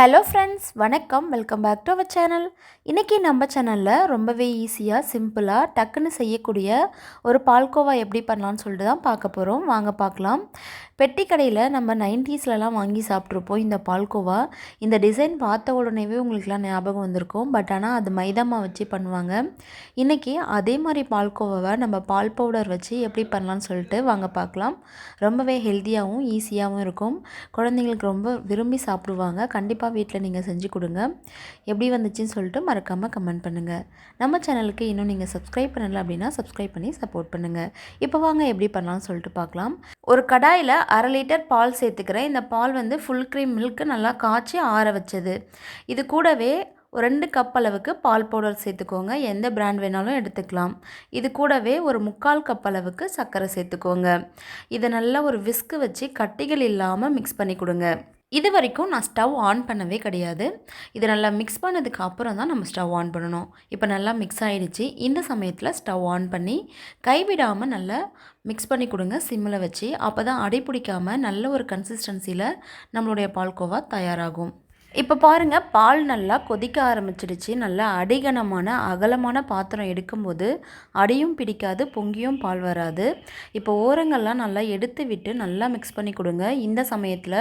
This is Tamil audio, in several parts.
ஹலோ ஃப்ரெண்ட்ஸ் வணக்கம். Welcome back to our channel. இன்றைக்கி நம்ம சேனலில் ரொம்பவே ஈஸியாக சிம்பிளாக டக்குன்னு செய்யக்கூடிய ஒரு பால்கோவா எப்படி பண்ணலான்னு சொல்லிட்டு தான் பார்க்க போகிறோம் வாங்க பார்க்கலாம். பெட்டி கடையில் நம்ம நைன்டீஸ்லலாம் வாங்கி சாப்பிட்ருப்போம் இந்த பால்கோவா. இந்த டிசைன் பார்த்த உடனேவே உங்களுக்குலாம் ஞாபகம் வந்திருக்கும். பட் ஆனால் அது மைதாமா வச்சு பண்ணுவாங்க. இன்றைக்கி அதே மாதிரி பால்கோவாவை நம்ம பால் பவுடர் வச்சு எப்படி பண்ணலான்னு சொல்லிட்டு வாங்க பார்க்கலாம். ரொம்பவே ஹெல்த்தியாகவும் ஈஸியாகவும் இருக்கும். குழந்தைங்களுக்கு ரொம்ப விரும்பி சாப்பிடுவாங்க. கண்டிப்பாக கண்டிப்பாக வீட்டில் நீங்கள் செஞ்சு கொடுங்க. எப்படி வந்துச்சுன்னு சொல்லிட்டு மறக்காமல் கமெண்ட் பண்ணுங்கள் நம்ம சேனலுக்கு இன்னும் நீங்கள் சப்ஸ்கிரைப் பண்ணலை அப்படின்னா சப்ஸ்கிரைப் பண்ணி சப்போர்ட் பண்ணுங்கள் இப்போ வாங்க எப்படி பண்ணலாம்னு சொல்லிட்டு பார்க்கலாம். ஒரு கடாயில் அரை லிட்டர் பால் சேர்த்துக்கிறேன். இந்த பால் வந்து ஃபுல் க்ரீம் மில்க்கு நல்லா காய்ச்சி ஆற வச்சது. இது கூடவே ஒரு ரெண்டு கப் அளவுக்கு பால் பவுடர் சேர்த்துக்கோங்க. எந்த பிராண்ட் வேணாலும் எடுத்துக்கலாம். இது கூடவே ஒரு முக்கால் கப் அளவுக்கு சர்க்கரை சேர்த்துக்கோங்க. இதை நல்லா ஒரு விஸ்கு வச்சு கட்டிகள் இல்லாமல் மிக்ஸ் பண்ணி கொடுங்க. இது வரைக்கும் நான் ஸ்டவ் ஆன் பண்ணவே கிடையாது. இது நல்லா மிக்ஸ் பண்ணதுக்கு அப்புறம் தான் நம்ம ஸ்டவ் ஆன் பண்ணணும். இப்போ நல்லா மிக்ஸ் ஆகிடுச்சு இந்த சமயத்தில் ஸ்டவ் ஆன் பண்ணி கைவிடாமல் நல்லா மிக்ஸ் பண்ணி கொடுங்க சிம்மில் வச்சு. அப்போ தான் அடி பிடிக்காமல் நல்ல ஒரு கன்சிஸ்டன்சியில் நம்மளுடைய பால்கோவா தயாராகும். இப்போ பாருங்கள் பால் நல்லா கொதிக்க ஆரம்பிச்சிடுச்சு. நல்லா அடிகனமான அகலமான பாத்திரம் எடுக்கும்போது அடியும் பிடிக்காது பொங்கியும் பால் வராது. இப்போ ஓரங்கள்லாம் நல்லா எடுத்து விட்டு நல்லா மிக்ஸ் பண்ணி கொடுங்க. இந்த சமயத்தில்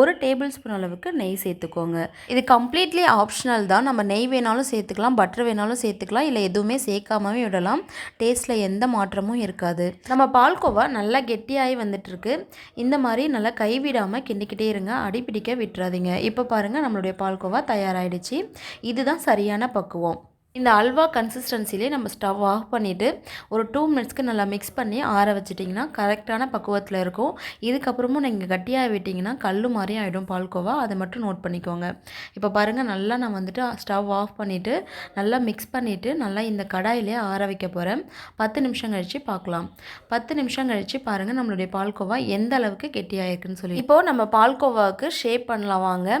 ஒரு டேபிள் ஸ்பூன் அளவுக்கு நெய் சேர்த்துக்கோங்க. இது கம்ப்ளீட்லி ஆப்ஷனல் தான். நம்ம நெய் வேணாலும் சேர்த்துக்கலாம் பட்டர் வேணாலும் சேர்த்துக்கலாம் இல்லை எதுவுமே சேர்க்காமவே விடலாம். டேஸ்ட்டில் எந்த மாற்றமும் இருக்காது. நம்ம பால்கோவா நல்லா கெட்டியாகி வந்துட்டுருக்கு. இந்த மாதிரி நல்லா கைவிடாமல் கிண்டிக்கிட்டே இருங்க. அடி பிடிக்க விட்டுறாதீங்க. இப்போ பாருங்கள் நம்மளுடைய பால்கோவா தயாராகிடுச்சு இதுதான் சரியான பக்குவம். இந்த அல்வா கன்சிஸ்டன்சிலே நம்ம ஸ்டவ் ஆஃப் பண்ணிவிட்டு ஒரு டூ மினிட்ஸ்க்கு நல்லா மிக்ஸ் பண்ணி ஆற வச்சிட்டிங்கன்னா கரெக்டான பக்குவத்தில் இருக்கும். இதுக்கப்புறமும் நீங்கள் கட்டியாக விட்டிங்கன்னா கல் மாதிரி ஆகிடும் பால்கோவா. அதை மட்டும் நோட் பண்ணிக்கோங்க. இப்போ பாருங்கள் நல்லா நான் வந்துட்டு ஸ்டவ் ஆஃப் பண்ணிவிட்டு நல்லா மிக்ஸ் பண்ணிவிட்டு நல்லா இந்த கடாயிலே ஆற வைக்க போகிறேன் பத்து நிமிஷம் கழித்து பார்க்கலாம். பத்து நிமிஷம் கழித்து பாருங்கள் நம்மளுடைய பால்கோவா எந்த அளவுக்கு கெட்டியாயிருக்குன்னு சொல்லி. இப்போது நம்ம பால்கோவாவுக்கு ஷேப் பண்ணலாம். வாங்க.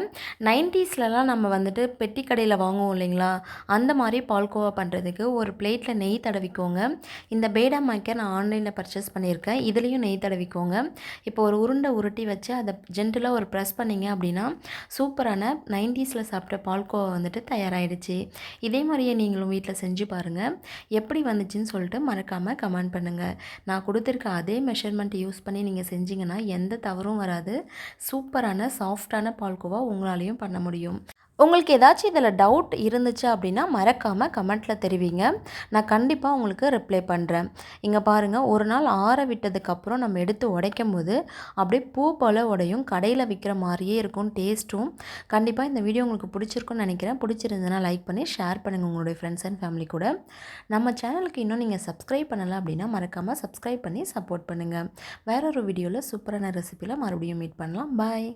நைன்ட்டீஸ்லலாம் நம்ம வந்துட்டு பெட்டி கடையில் வாங்குவோம் இல்லைங்களா? அந்த மாதிரி பால்கோவா பண்ணுறதுக்கு ஒரு பிளேட்டில் நெய் தடவிக்கோங்க. இந்த பேடா மாய்க்க நான் ஆன்லைனில் பர்ச்சேஸ் பண்ணியிருக்கேன். இதுலேயும் நெய் தடவிக்கோங்க. இப்போ ஒரு உருண்டை உருட்டி வச்சு அதை ஜென்டலாக ஒரு ப்ரெஸ் பண்ணிங்க அப்படின்னா சூப்பரான நைன்டிஸில் சாப்பிட்ட பால்கோவா வந்துட்டு தயாராகிடுச்சு இதே மாதிரியே நீங்களும் வீட்டில் செஞ்சு பாருங்கள் எப்படி வந்துச்சுன்னு சொல்லிட்டு மறக்காமல் கமெண்ட் பண்ணுங்கள் நான் கொடுத்துருக்க அதே மெஷர்மெண்ட் யூஸ் பண்ணி நீங்கள் செஞ்சீங்கன்னா எந்த தவறும் வராது. சூப்பரான சாஃப்டான பால்கோவா உங்களாலேயும் பண்ண முடியும். உங்களுக்கு ஏதாச்சும் இதில் டவுட் இருந்துச்சு அப்படின்னா மறக்காமல் கமெண்ட்டில் தெரிவிங்க. நான் கண்டிப்பாக உங்களுக்கு ரிப்ளை பண்ணுறேன் இங்கே பாருங்கள் ஒரு நாள் ஆற விட்டதுக்கப்புறம் நம்ம எடுத்து உடைக்கும் போது அப்படியே பூ போல உடையும் கடையில் விற்கிற மாதிரியே இருக்கும் டேஸ்ட்டும் கண்டிப்பாக இந்த வீடியோ உங்களுக்கு பிடிச்சிருக்குன்னு நினைக்கிறேன். பிடிச்சிருந்ததுன்னா லைக் பண்ணி ஷேர் பண்ணுங்கள் உங்களுடைய ஃப்ரெண்ட்ஸ் அண்ட் ஃபேமிலி கூட. நம்ம சேனலுக்கு இன்னும் நீங்கள் சப்ஸ்கிரைப் பண்ணலை அப்படின்னா மறக்காமல் சப்ஸ்கிரைப் பண்ணி சப்போர்ட் பண்ணுங்கள் வேற ஒரு வீடியோவில் சூப்பரான ரெசிப்பியில் மறுபடியும் மீட் பண்ணலாம். பாய்